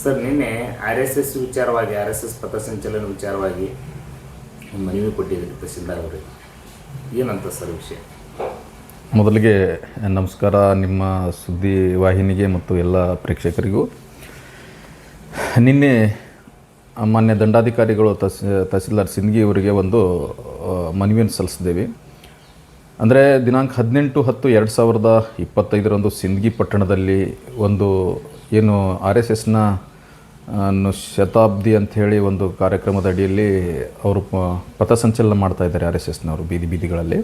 Sir, ನಿನ್ನೆ R S S ವಿಚಾರವಾಗಿ, R S S ಪಥಸಂಚಲನ ವಿಚಾರವಾಗಿ ಮನವಿ ಕೊಟ್ಟಿದ್ರಿ ತಹಸೀಲ್ದಾರ್ ಅವರಿಗೆ ಏನಂತ ಸರ್ ವಿಷಯ? ಮೊದಲಿಗೆ ನಮಸ್ಕಾರ ನಿಮ್ಮ ಸುದ್ದಿ ವಾಹಿನಿಗೆ ಮತ್ತು ಎಲ್ಲ ಪ್ರೇಕ್ಷಕರಿಗೂ. ನಿನ್ನೆ ಮಾನ್ಯ ದಂಡಾಧಿಕಾರಿಗಳು ತಹಸ್, ತಹಸೀಲ್ದಾರ್ ಸಿಂದ್ಗಿ ಅವರಿಗೆ ಒಂದು ಮನವಿಯನ್ನು ಸಲ್ಲಿಸಿದ್ದೇವೆ. ಅಂದರೆ ದಿನಾಂಕ ಹದಿನೆಂಟು ಹತ್ತು ಎರಡು ಸಾವಿರದ ಇಪ್ಪತ್ತೈದರಂದು ಸಿಂದಗಿ ಪಟ್ಟಣದಲ್ಲಿ ಒಂದು ಏನು ಆರ್ ಎಸ್ ಎಸ್ನ ಶತಾಬ್ದಿ ಅಂಥೇಳಿ ಒಂದು ಕಾರ್ಯಕ್ರಮದ ಅಡಿಯಲ್ಲಿ ಅವರು ಪಥಸಂಚಲನ ಮಾಡ್ತಾ ಇದ್ದಾರೆ ಆರ್ ಎಸ್ ಎಸ್ನವರು ಬೀದಿ ಬೀದಿಗಳಲ್ಲಿ.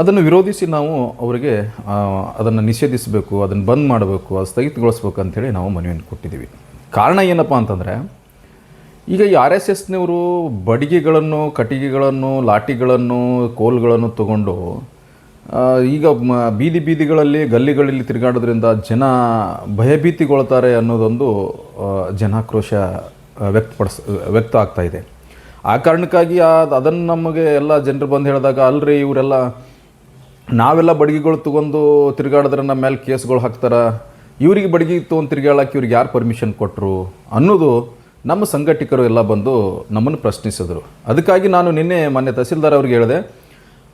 ಅದನ್ನು ವಿರೋಧಿಸಿ ನಾವು ಅವರಿಗೆ ಅದನ್ನು ನಿಷೇಧಿಸಬೇಕು, ಅದನ್ನು ಬಂದ್ ಮಾಡಬೇಕು, ಅದು ಸ್ಥಗಿತಗೊಳಿಸ್ಬೇಕು ಅಂಥೇಳಿ ನಾವು ಮನವಿಯನ್ನು ಕೊಟ್ಟಿದ್ದೀವಿ. ಕಾರಣ ಏನಪ್ಪ ಅಂತಂದರೆ, ಈಗ ಈ ಆರ್ ಎಸ್ ಎಸ್ನವರು ಬಡಿಗೆಗಳನ್ನು, ಕಟ್ಟಿಗೆಗಳನ್ನು, ಲಾಠಿಗಳನ್ನು, ಕೋಲ್ಗಳನ್ನು ತಗೊಂಡು ಈಗ ಬೀದಿ ಬೀದಿಗಳಲ್ಲಿ, ಗಲ್ಲಿಗಳಲ್ಲಿ ತಿರುಗಾಡೋದ್ರಿಂದ ಜನ ಭಯಭೀತಿಗೊಳ್ತಾರೆ ಅನ್ನೋದೊಂದು ಜನಾಕ್ರೋಶ ವ್ಯಕ್ತಪಡಿಸ್, ವ್ಯಕ್ತ ಆಗ್ತಾ ಇದೆ. ಆ ಕಾರಣಕ್ಕಾಗಿ ಅದನ್ನು ನಮಗೆ ಎಲ್ಲ ಜನರು ಬಂದು ಹೇಳಿದಾಗ, ಅಲ್ರಿ ಇವರೆಲ್ಲ ನಾವೆಲ್ಲ ಬಡಗಿಗಳು ತೊಗೊಂಡು ತಿರುಗಾಡಿದ್ರೆ ನಮ್ಮ ಮೇಲೆ ಕೇಸ್ಗಳು ಹಾಕ್ತಾರ. ಇವರಿಗೆ ಬಡಗಿ ತೊಗೊಂಡು ತಿರುಗಾಡಕ್ಕೆ ಇವ್ರಿಗೆ ಯಾರು ಪರ್ಮಿಷನ್ ಕೊಟ್ಟರು ಅನ್ನೋದು ನಮ್ಮ ಸಂಘಟಕರು ಎಲ್ಲ ಬಂದು ನಮ್ಮನ್ನು ಪ್ರಶ್ನಿಸಿದರು. ಅದಕ್ಕಾಗಿ ನಾನು ನಿನ್ನೆ ಮೊನ್ನೆ ತಹಸೀಲ್ದಾರ್ ಅವ್ರಿಗೆ ಹೇಳಿದೆ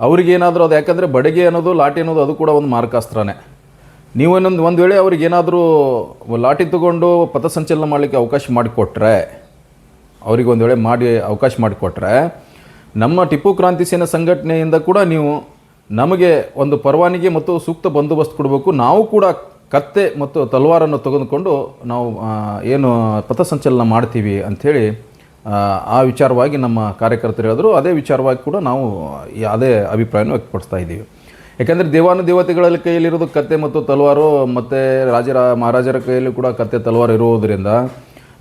ಅವ್ರಿಗೇನಾದರೂ ಅದು, ಯಾಕಂದರೆ ಬಡಗೆ ಅನ್ನೋದು, ಲಾಠಿ ಅನ್ನೋದು ಅದು ಕೂಡ ಒಂದು ಮಾರ್ಕಾಸ್ತ್ರನೇ. ನೀವು ಇನ್ನೊಂದು, ಒಂದು ವೇಳೆ ಅವ್ರಿಗೆ ಏನಾದರೂ ಲಾಠಿ ತಗೊಂಡು ಪಥಸಂಚಲನ ಮಾಡಲಿಕ್ಕೆ ಅವಕಾಶ ಮಾಡಿಕೊಟ್ರೆ, ಅವ್ರಿಗೆ ಒಂದು ವೇಳೆ ಮಾಡಿ ಅವಕಾಶ ಮಾಡಿಕೊಟ್ರೆ, ನಮ್ಮ ಟಿಪ್ಪು ಕ್ರಾಂತಿ ಸೇನಾ ಸಂಘಟನೆಯಿಂದ ಕೂಡ ನೀವು ನಮಗೆ ಒಂದು ಪರವಾನಗಿ ಮತ್ತು ಸೂಕ್ತ ಬಂದೋಬಸ್ತ್ ಕೊಡಬೇಕು. ನಾವು ಕೂಡ ಕತ್ತೆ ಮತ್ತು ತಲವಾರನ್ನು ತೆಗೆದುಕೊಂಡು ನಾವು ಏನು ಪಥಸಂಚಲನ ಮಾಡ್ತೀವಿ ಅಂಥೇಳಿ ಆ, ವಿಚಾರವಾಗಿ ನಮ್ಮ ಕಾರ್ಯಕರ್ತರು ಹೇಳಿದ್ರು ಅದೇ ವಿಚಾರವಾಗಿ ಕೂಡ ನಾವು ಅದೇ ಅಭಿಪ್ರಾಯವನ್ನು ವ್ಯಕ್ತಪಡಿಸ್ತಾ ಇದ್ದೀವಿ. ಯಾಕೆಂದರೆ ದೇವಾನು ದೇವತೆಗಳ ಕೈಯಲ್ಲಿರೋದು ಕತ್ತೆ ಮತ್ತು ತಲವಾರು ಮತ್ತು ರಾಜರ ಮಹಾರಾಜರ ಕೈಯಲ್ಲಿ ಕೂಡ ಕತ್ತೆ ತಲವಾರು ಇರುವುದರಿಂದ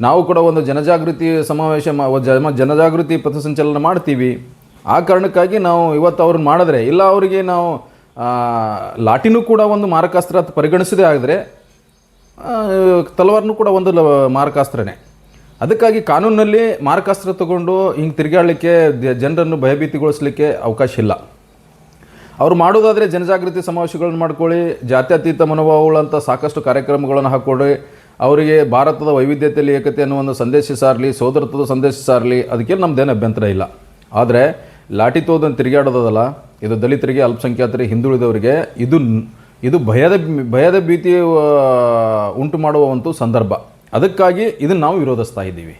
ನಾವು ಕೂಡ ಒಂದು ಜನಜಾಗೃತಿ ಸಮಾವೇಶ ಮಾ ಜನ ಜನಜಾಗೃತಿ ಪಥಸಂಚಲನ ಮಾಡ್ತೀವಿ. ಆ ಕಾರಣಕ್ಕಾಗಿ ನಾವು ಇವತ್ತು ಅವ್ರನ್ನ ಮಾಡಿದ್ರೆ ಇಲ್ಲ ಅವರಿಗೆ ನಾವು ಲಾಠಿನೂ ಕೂಡ ಒಂದು ಮಾರಕಾಸ್ತ್ರ ಪರಿಗಣಿಸದೇ ಆದರೆ ತಲವಾರನೂ ಕೂಡ ಒಂದು ಮಾರಕಾಸ್ತ್ರನೇ. ಅದಕ್ಕಾಗಿ ಕಾನೂನಲ್ಲಿ ಮಾರಕಾಸ್ತ್ರ ತಗೊಂಡು ಹಿಂಗೆ ತಿರುಗಾಡಲಿಕ್ಕೆ ಜನರನ್ನು ಭಯಭೀತಿಗೊಳಿಸಲಿಕ್ಕೆ ಅವಕಾಶ ಇಲ್ಲ. ಅವ್ರು ಮಾಡೋದಾದರೆ ಜನಜಾಗೃತಿ ಸಮಾವೇಶಗಳನ್ನು ಮಾಡ್ಕೊಳ್ಳಿ, ಜಾತ್ಯತೀತ ಮನೋಭಾವಗಳಂಥ ಸಾಕಷ್ಟು ಕಾರ್ಯಕ್ರಮಗಳನ್ನು ಹಾಕ್ಕೊಡ್ರಿ. ಅವರಿಗೆ ಭಾರತದ ವೈವಿಧ್ಯತೆಯಲ್ಲಿ ಏಕತೆ ಅನ್ನೋ ಒಂದು ಸಂದೇಶ ಸಾರಲಿ ಸೋದರತ್ವದ ಸಂದೇಶ ಸಾರಲಿ, ಅದಕ್ಕೆ ನಮ್ದೇನು ಅಭ್ಯಂತರ ಇಲ್ಲ. ಆದರೆ ಲಾಠಿ ತೋದನ್ನು ತಿರುಗಾಡೋದಲ್ಲ ಇದು ದಲಿತರಿಗೆ ಅಲ್ಪಸಂಖ್ಯಾತರಿಗೆ ಹಿಂದುಳಿದವರಿಗೆ ಇದು ಇದು ಭಯದ ಭಯದ ಭೀತಿ ಉಂಟು ಮಾಡುವ ಒಂದು ಸಂದರ್ಭ. ಅದಕ್ಕಾಗಿ ಇದನ್ನು ನಾವು ವಿರೋಧಿಸ್ತಾ ಇದ್ದೀವಿ.